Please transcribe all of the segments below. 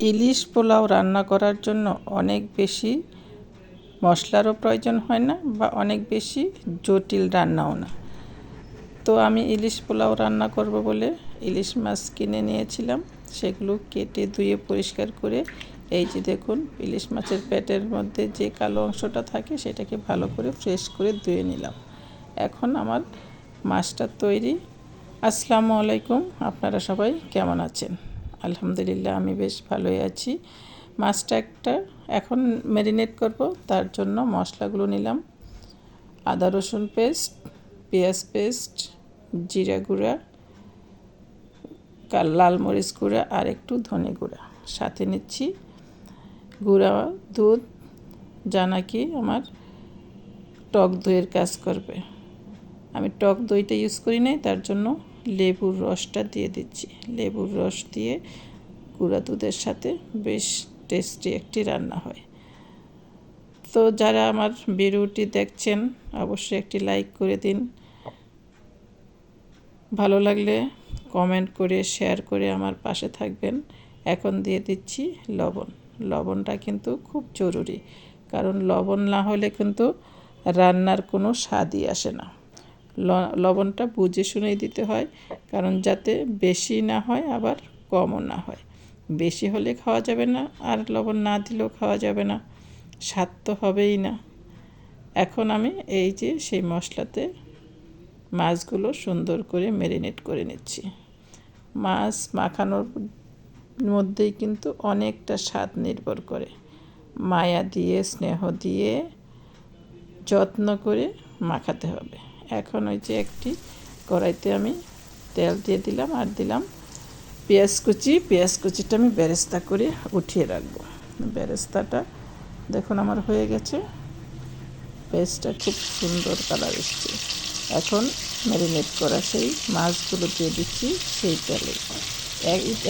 ইলিশ পোলাও রান্না করার জন্য অনেক বেশি মশলারও প্রয়োজন হয় না বা অনেক বেশি জটিল রান্নাও না। তো আমি ইলিশ পোলাও রান্না করব বলে ইলিশ মাছ কিনে নিয়েছিলাম। সেগুলো কেটে ধুয়ে পরিষ্কার করে এই যে দেখুন, ইলিশ মাছের পেটের মধ্যে যে কালো অংশটা থাকে সেটাকে ভালো করে ফ্রেশ করে ধুয়ে নিলাম। এখন আমার মাছটা তৈরি। আসসালামু আলাইকুম, আপনারা সবাই কেমন আছেন? আলহামদুলিল্লাহ, আমি বেশ ভালোই আছি। মাছটা একটা, এখন ম্যারিনেট করব, তার জন্য মশলাগুলো নিলাম। আদা রসুন পেস্ট পেঁয়াজ পেস্ট জিরা গুঁড়া লাল মরিচ গুঁড়া আর একটু ধনে গুঁড়া। সাথে নিচ্ছি গুঁড়া দুধ। যা নাকি আমার টক দইয়ের কাজ করবে। আমি টক দইটা ইউজ করি নাই, তার জন্য লেবুর রসটা দিয়ে দিচ্ছি। লেবুর রস দিয়ে গুঁড়া দুধের সাথে বেশ টেস্টি একটি রান্না হয়। তো যারা আমার ভিডিওটি দেখছেন, অবশ্যই একটি লাইক করে দিন। ভালো লাগলে কমেন্ট করে শেয়ার করে আমার পাশে থাকবেন। এখন দিয়ে দিচ্ছি লবণ। লবণটা কিন্তু খুব জরুরি, কারণ লবণ না হলে কিন্তু রান্নার কোনো স্বাদই আসে না। লবণটা বুঝে শুনেই দিতে হয়, কারণ যাতে বেশি না হয় আবার কমও না হয়। বেশি হলে খাওয়া যাবে না, আর লবণ না দিলেও খাওয়া যাবে না। স্বাদ তো হবেই না। এখন আমি এই যে সেই মশলাতে মাছগুলো সুন্দর করে ম্যারিনেট করে নিচ্ছি। মাছ মাখানোর মধ্যেই কিন্তু অনেকটা স্বাদ নির্ভর করে। মায়া দিয়ে, স্নেহ দিয়ে যত্ন করে মাখাতে হবে। এখন ওই যে একটি কড়াইতে আমি তেল দিয়ে দিলাম আর দিলাম পেঁয়াজ কুচি। পেঁয়াজ কুচিটা আমি বেরেস্তা করে উঠিয়ে রাখব। বেরেস্তাটা দেখুন আমার হয়ে গেছে। পেঁয়াজটা খুব সুন্দর কালার এসছে। এখন ম্যারিনেট করা সেই মাছগুলো দিয়ে দিচ্ছি সেই তেলে।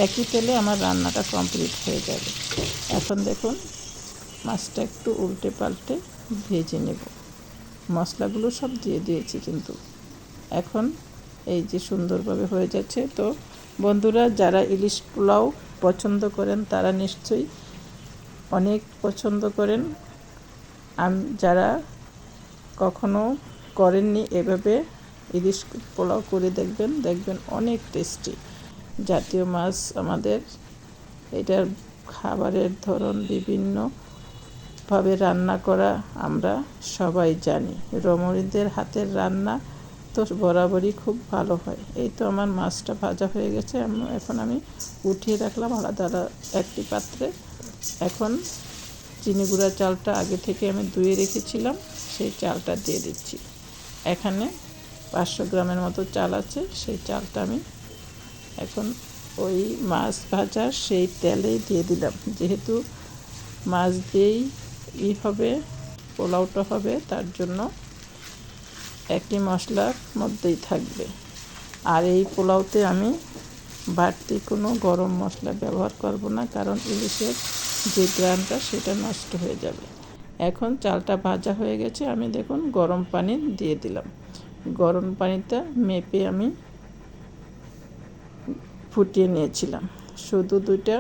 একই তেলে আমার রান্নাটা কমপ্লিট হয়ে যাবে এখন দেখুন মাছটা একটু উল্টে পাল্টে ভেজে নেব। মশলাগুলো সব দিয়ে দিয়েছি কিন্তু। এখন এই যে সুন্দরভাবে হয়ে যাচ্ছে, তো বন্ধুরা যারা ইলিশ পোলাও পছন্দ করেন, তারা নিশ্চয়ই অনেক পছন্দ করেন। আমি, যারা কখনো করেননি, এভাবে ইলিশ পোলাও করে দেখবেন দেখবেন অনেক টেস্টি। জাতীয় মাছ আমাদের, এটার খাবারের ধরন বিভিন্নভাবে রান্না করা আমরা সবাই জানি। রমণীদের হাতের রান্না তো বরাবরই খুব ভালো হয়। এই তো আমার মাছটা ভাজা হয়ে গেছে। এখন আমি উঠিয়ে রাখলাম আলাদা একটি পাত্রে। এখন চিনি গুঁড়া চালটা আগে থেকে আমি ধুয়ে রেখেছিলাম, সেই চালটা দিয়ে দিচ্ছি। এখানে পাঁচশো গ্রামের মতো চাল আছে, সেই চালটা আমি এখন ওই মাছ ভাজা সেই তেলেই দিয়ে দিলাম। যেহেতু মাছ দিয়েই ই হবে, পোলাওটা হবে, তার জন্য একটি মশলার মধ্যেই থাকবে। আর এই পোলাওতে আমি বাড়তি কোনো গরম মশলা ব্যবহার করব না, কারণ ইলিশের যে গ্রানটা সেটা নষ্ট হয়ে যাবে। এখন চালটা ভাজা হয়ে গেছে, আমি দেখুন গরম পানি দিয়ে দিলাম। গরম পানিটা মেপে আমি ফুটিয়ে নিয়েছিলাম। শুধু দুইটা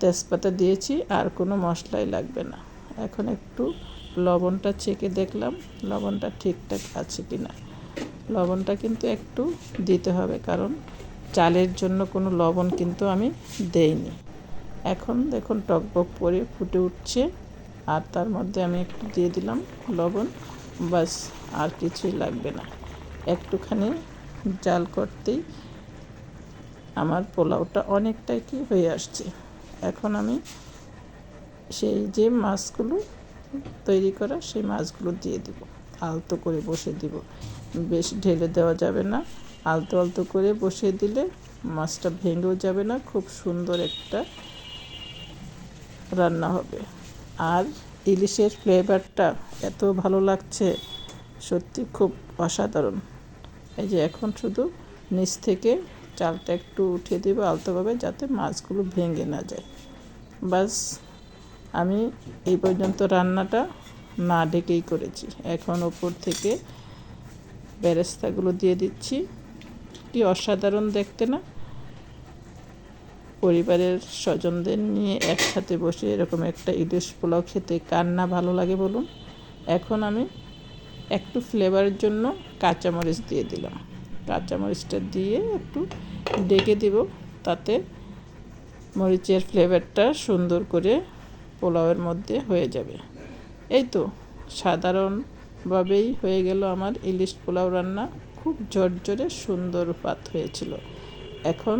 তেজপাতা দিয়েছি, আর কোনো মশলাই লাগবে না। এখন একটু লবণটা চেকে দেখলাম, লবণটা ঠিকঠাক আছে কি না। লবণটা কিন্তু একটু দিতে হবে, কারণ চালের জন্য কোনো লবণ কিন্তু আমি দেইনি। এখন দেখুন টকবক পরে ফুটে উঠছে, আর তার মধ্যে আমি একটু দিয়ে দিলাম লবণ, বাস আর কিছুই লাগবে না। একটুখানি জাল করতেই আমার পোলাওটা অনেকটাই কি হয়ে আসছে। এখন আমি সেই যে মাছগুলো তৈরি করা, সেই মাছগুলো দিয়ে দিব। আলতো করে বসে দিব। বেশ ঢেলে দেওয়া যাবে না। আলতো আলতো করে বসিয়ে দিলে মাছটা ভেঙেও যাবে না। খুব সুন্দর একটা রান্না হবে। আর ইলিশের ফ্লেভারটা এত ভালো লাগছে, সত্যি খুব অসাধারণ। এই যে এখন শুধু নিচ থেকে চালটা একটু উঠিয়ে দেবো আলতোভাবে যাতে মাছগুলো ভেঙে না যায়। বাস আমি এই পর্যন্ত রান্নাটা না ডেকেই করেছি। এখন ওপর থেকে বেরেস্তাগুলো দিয়ে দিচ্ছি। কি অসাধারণ দেখতে না? পরিবারের স্বজনদের নিয়ে একসাথে বসে এরকম একটা ইলিশ পোলাও খেতে কার না ভালো লাগে বলুন? এখন আমি একটু ফ্লেভারের জন্য কাঁচামরিচ দিয়ে দিলাম। কাঁচামরিচটা দিয়ে একটু ডেকে দিব, তাতে মরিচের ফ্লেভারটা সুন্দর করে পোলাওয়ের মধ্যে হয়ে যাবে। এই তো, সাধারণভাবেই হয়ে গেল আমার ইলিশ পোলাও রান্না। খুব ঝরঝরে সুন্দর পাত হয়েছিল। এখন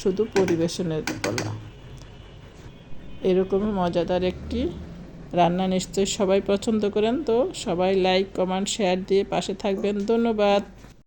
শুধু পরিবেশনের পালা। এরকমই মজাদার একটি রান্না নিশ্চয়ই সবাই পছন্দ করেন, তো সবাই লাইক কমেন্ট শেয়ার দিয়ে পাশে থাকবেন। ধন্যবাদ।